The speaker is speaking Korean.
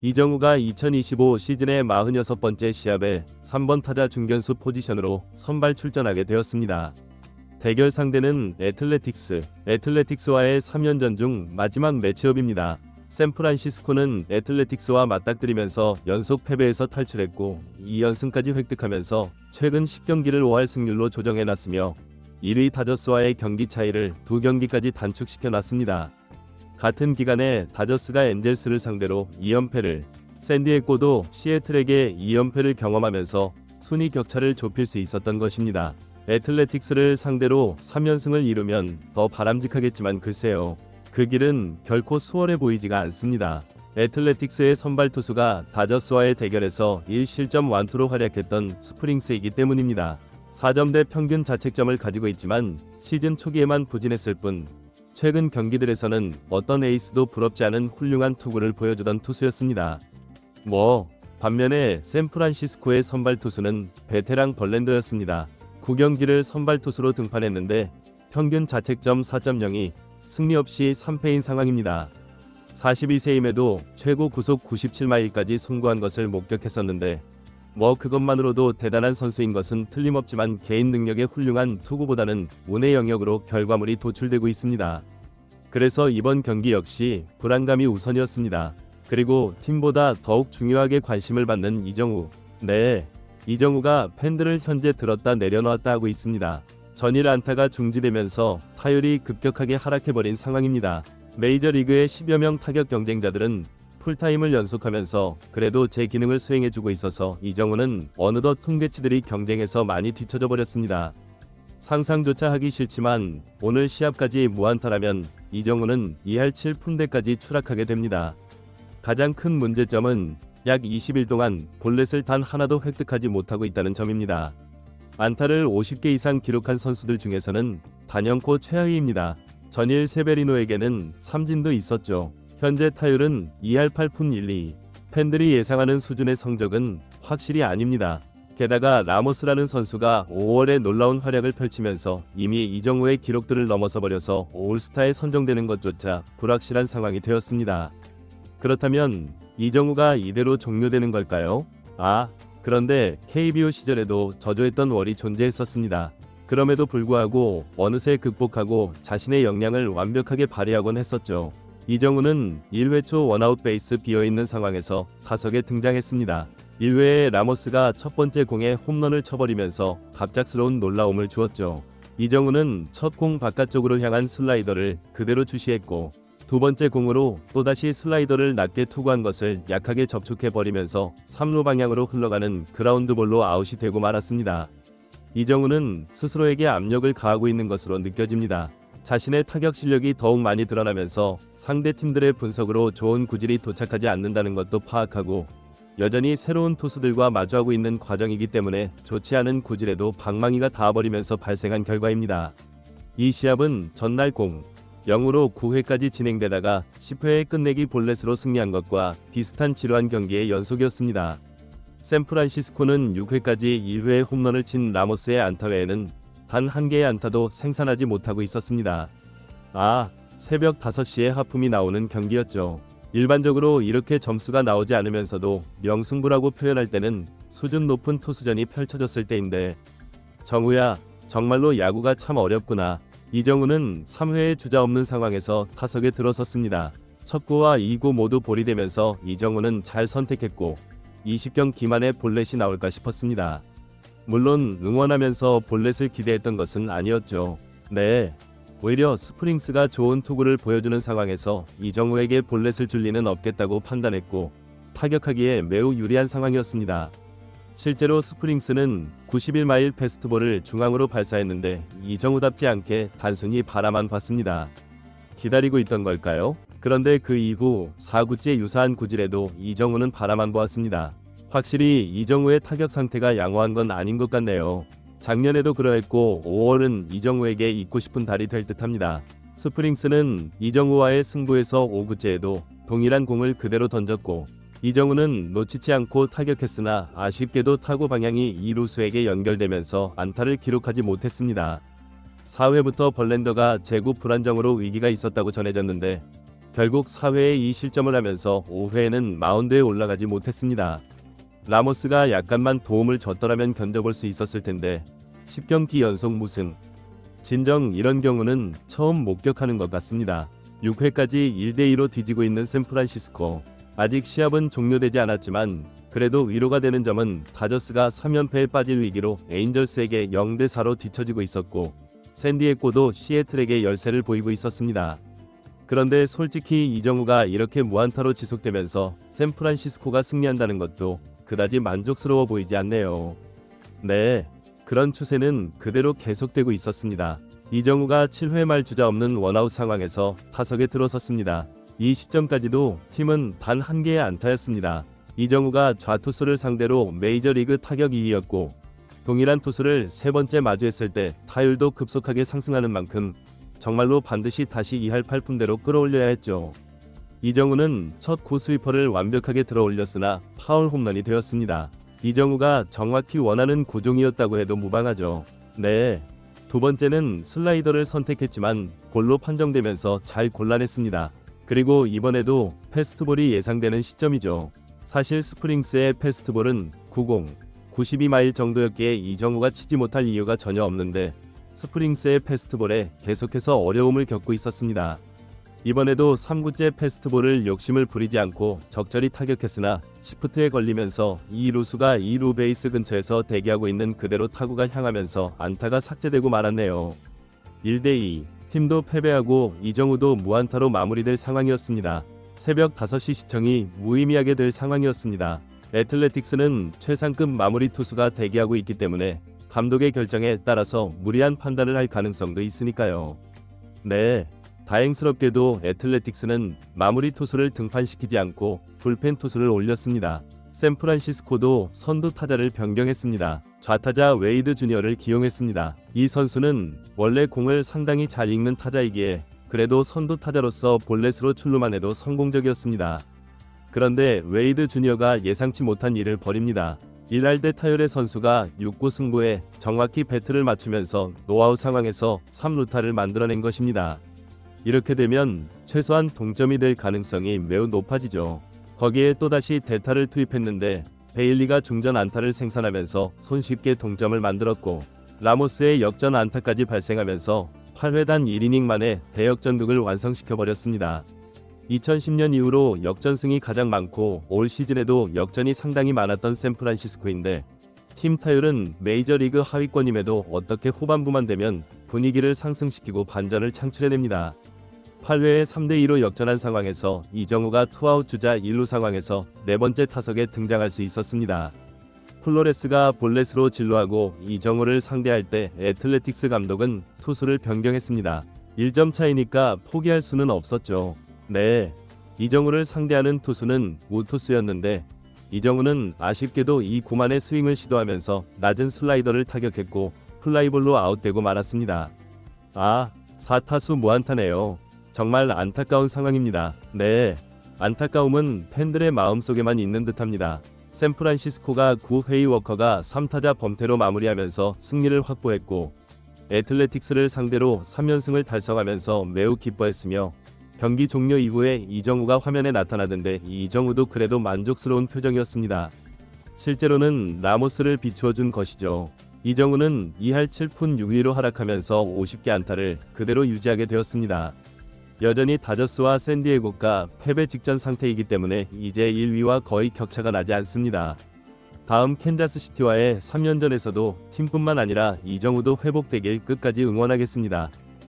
이정우가 2025 시즌의 46번째 시합에 3번 타자 중견수 포지션으로 선발 출전하게 되었습니다. 대결 상대는 애틀레틱스, 애틀레틱스와의 3연전 중 마지막 매치업입니다. 샌프란시스코는 애틀레틱스와 맞닥뜨리면서 연속 패배에서 탈출했고 2연승까지 획득하면서 최근 10경기를 5할 승률로 조정해놨으며 1위 다저스와의 경기 차이를 2경기까지 단축시켜 놨습니다. 같은 기간에 다저스가 엔젤스를 상대로 2연패를, 샌디에고도 시애틀에게 2연패를 경험하면서 순위 격차를 좁힐 수 있었던 것입니다. 애틀레틱스를 상대로 3연승을 이루면 더 바람직하겠지만 글쎄요. 그 길은 결코 수월해 보이지가 않습니다. 애틀레틱스의 선발 투수가 다저스와의 대결에서 1실점 완투로 활약했던 스프링스이기 때문입니다. 4점대 평균 자책점을 가지고 있지만 시즌 초기에만 부진했을 뿐 최근 경기들에서는 어떤 에이스도 부럽지 않은 훌륭한 투구를 보여주던 투수였습니다. 뭐 반면에 샌프란시스코의 선발 투수는 베테랑 벌랜더였습니다. 9경기를 선발 투수로 등판했는데 평균 자책점 4.0이 승리 없이 3패인 상황입니다. 42세임에도 최고 구속 97마일까지 송구한 것을 목격했었는데 뭐 그것만으로도 대단한 선수인 것은 틀림없지만 개인 능력의 훌륭한 투구보다는 운의 영역으로 결과물이 도출되고 있습니다. 그래서 이번 경기 역시 불안감이 우선이었습니다. 그리고 팀보다 더욱 중요하게 관심을 받는 이정우. 네, 이정우가 팬들을 현재 들었다 내려놓았다 하고 있습니다. 전일 안타가 중지되면서 타율이 급격하게 하락해버린 상황입니다. 메이저리그의 10여 명 타격 경쟁자들은 풀타임을 연속하면서 그래도 제 기능을 수행해주고 있어서 이정우는 어느덧 퉁배치들이 경쟁에서 많이 뒤처져 버렸습니다. 상상조차 하기 싫지만 오늘 시합까지 무안타라면 이정우는 2할 7푼대까지 추락하게 됩니다. 가장 큰 문제점은 약 20일 동안 볼넷을 단 하나도 획득하지 못하고 있다는 점입니다. 안타를 50개 이상 기록한 선수들 중에서는 단연코 최하위입니다. 전일 세베리노에게는 삼진도 있었죠. 현재 타율은 2할 8푼 1, 2. 팬들이 예상하는 수준의 성적은 확실히 아닙니다. 게다가 라모스라는 선수가 5월에 놀라운 활약을 펼치면서 이미 이정우의 기록들을 넘어서 버려서 올스타에 선정되는 것조차 불확실한 상황이 되었습니다. 그렇다면 이정우가 이대로 종료되는 걸까요? 아, 그런데 KBO 시절에도 저조했던 월이 존재했었습니다. 그럼에도 불구하고 어느새 극복하고 자신의 역량을 완벽하게 발휘하곤 했었죠. 이정우는 1회 초 원아웃 베이스 비어있는 상황에서 타석에 등장했습니다. 1회에 라모스가 첫 번째 공에 홈런을 쳐버리면서 갑작스러운 놀라움을 주었죠. 이정우는 첫 공 바깥쪽으로 향한 슬라이더를 그대로 주시했고 두 번째 공으로 또다시 슬라이더를 낮게 투구한 것을 약하게 접촉해 버리면서 3루 방향으로 흘러가는 그라운드 볼로 아웃이 되고 말았습니다. 이정우는 스스로에게 압력을 가하고 있는 것으로 느껴집니다. 자신의 타격 실력이 더욱 많이 드러나면서 상대 팀들의 분석으로 좋은 구질이 도착하지 않는다는 것도 파악하고 여전히 새로운 투수들과 마주하고 있는 과정이기 때문에 좋지 않은 구질에도 방망이가 닿아버리면서 발생한 결과입니다. 이 시합은 전날 공 0으로 9회까지 진행되다가 10회에 끝내기 볼넷으로 승리한 것과 비슷한 지루한 경기의 연속이었습니다. 샌프란시스코는 6회까지 1회 홈런을 친 라모스의 안타 외에는 단 한 개의 안타도 생산하지 못하고 있었습니다. 아, 새벽 5시에 하품이 나오는 경기였죠. 일반적으로 이렇게 점수가 나오지 않으면서도 명승부라고 표현할 때는 수준 높은 투수전이 펼쳐졌을 때인데 정우야, 정말로 야구가 참 어렵구나. 이정우는 3회에 주자 없는 상황에서 타석에 들어섰습니다. 첫 구와 2구 모두 볼이 되면서 이정우는 잘 선택했고 20경 기만에 볼넷이 나올까 싶었습니다. 물론 응원하면서 볼넷을 기대했던 것은 아니었죠. 네. 오히려 스프링스가 좋은 투구를 보여주는 상황에서 이정우에게 볼넷을 줄 리는 없겠다고 판단했고 타격하기에 매우 유리한 상황이었습니다. 실제로 스프링스는 91마일 패스트볼을 중앙으로 발사했는데 이정우답지 않게 단순히 바라만 봤습니다. 기다리고 있던 걸까요? 그런데 그 이후 4구째 유사한 구질에도 이정우는 바라만 보았습니다. 확실히 이정우의 타격 상태가 양호한 건 아닌 것 같네요. 작년에도 그러했고 5월은 이정우에게 잊고 싶은 달이 될 듯합니다. 스프링스는 이정우와의 승부에서 5구째에도 동일한 공을 그대로 던졌고 이정우는 놓치지 않고 타격했으나 아쉽게도 타구 방향이 이루수에게 연결되면서 안타를 기록하지 못했습니다. 4회부터 벌랜더가 재구 불안정으로 위기가 있었다고 전해졌는데 결국 4회에 이 실점을 하면서 5회에는 마운드에 올라가지 못했습니다. 라모스가 약간만 도움을 줬더라면 견뎌볼 수 있었을 텐데 10경기 연속 무승. 진정 이런 경우는 처음 목격하는 것 같습니다. 6회까지 1대2로 뒤지고 있는 샌프란시스코. 아직 시합은 종료되지 않았지만 그래도 위로가 되는 점은 다저스가 3연패에 빠질 위기로 에인절스에게 0대4로 뒤처지고 있었고 샌디에고도 시애틀에게 열세를 보이고 있었습니다. 그런데 솔직히 이정우가 이렇게 무안타로 지속되면서 샌프란시스코가 승리한다는 것도 그다지 만족스러워 보이지 않네요. 네, 그런 추세는 그대로 계속되고 있었습니다. 이정우가 7회 말 주자 없는 원아웃 상황에서 타석에 들어섰습니다. 이 시점까지도 팀은 단 한 개의 안타였습니다. 이정우가 좌투수를 상대로 메이저리그 타격 2위였고 동일한 투수를 세 번째 마주했을 때 타율도 급속하게 상승하는 만큼 정말로 반드시 다시 2할 8푼대로 끌어올려야 했죠. 이정우는 첫 고스위퍼를 완벽하게 들어올렸으나 파울 홈런이 되었습니다. 이정우가 정확히 원하는 구종이었다고 해도 무방하죠. 네. 두 번째는 슬라이더를 선택했지만 볼로 판정되면서 잘 골라냈습니다. 그리고 이번에도 패스트볼이 예상되는 시점이죠. 사실 스프링스의 패스트볼은 90, 92마일 정도였기에 이정우가 치지 못할 이유가 전혀 없는데 스프링스의 패스트볼에 계속해서 어려움을 겪고 있었습니다. 이번에도 3구째 패스트볼을 욕심을 부리지 않고 적절히 타격했으나 시프트에 걸리면서 2루수가 2루 베이스 근처에서 대기하고 있는 그대로 타구가 향하면서 안타가 삭제되고 말았네요. 1대2 팀도 패배하고 이정우도 무안타로 마무리될 상황이었습니다. 새벽 5시 시청이 무의미하게 될 상황이었습니다. 애틀레틱스는 최상급 마무리 투수가 대기하고 있기 때문에 감독의 결정에 따라서 무리한 판단을 할 가능성도 있으니까요. 네, 다행스럽게도 애틀레틱스는 마무리 투수를 등판시키지 않고 불펜 투수를 올렸습니다. 샌프란시스코도 선두 타자를 변경했습니다. 좌타자 웨이드 주니어를 기용했습니다. 이 선수는 원래 공을 상당히 잘 읽는 타자이기에 그래도 선두 타자로서 볼넷으로 출루만 해도 성공적이었습니다. 그런데 웨이드 주니어가 예상치 못한 일을 벌입니다. 1할 대 타율의 선수가 6구 승부에 정확히 배트를 맞추면서 노아웃 상황에서 3루타를 만들어낸 것입니다. 이렇게 되면 최소한 동점이 될 가능성이 매우 높아지죠. 거기에 또다시 대타를 투입했는데 베일리가 중전 안타를 생산하면서 손쉽게 동점을 만들었고 라모스의 역전 안타까지 발생하면서 8회단 1이닝 만에 대역전극을 완성시켜버렸습니다. 2010년 이후로 역전승이 가장 많고 올 시즌에도 역전이 상당히 많았던 샌프란시스코인데 팀 타율은 메이저리그 하위권임에도 어떻게 후반부만 되면 분위기를 상승시키고 반전을 창출해냅니다. 8회에 3대 2로 역전한 상황에서 이정우가 투아웃 주자 1루 상황에서 네 번째 타석에 등장할 수 있었습니다. 플로레스가 볼넷으로 진로하고 이정우를 상대할 때 애틀레틱스 감독은 투수를 변경했습니다. 1점 차이니까 포기할 수는 없었죠. 네. 이정우를 상대하는 투수는 우투수였는데 이정우는 아쉽게도 이 구만의 스윙을 시도하면서 낮은 슬라이더를 타격했고 플라이볼로 아웃되고 말았습니다. 아, 4타수 무안타네요. 정말 안타까운 상황입니다. 네. 안타까움은 팬들의 마음속에만 있는 듯합니다. 샌프란시스코가 9회이 워커가 3타자 범퇴로 마무리하면서 승리를 확보했고 애틀레틱스를 상대로 3연승을 달성하면서 매우 기뻐했으며 경기 종료 이후에 이정우가 화면에 나타나던데 이정우도 그래도 만족스러운 표정이었습니다. 실제로는 라모스를 비추어준 것이죠. 이정우는 2할 7푼 6리로 하락하면서 50개 안타를 그대로 유지하게 되었습니다. 여전히 다저스와 샌디에고가 패배 직전 상태이기 때문에 이제 1위와 거의 격차가 나지 않습니다. 다음 캔자스 시티와의 3연전에서도 팀뿐만 아니라 이정우도 회복되길 끝까지 응원하겠습니다.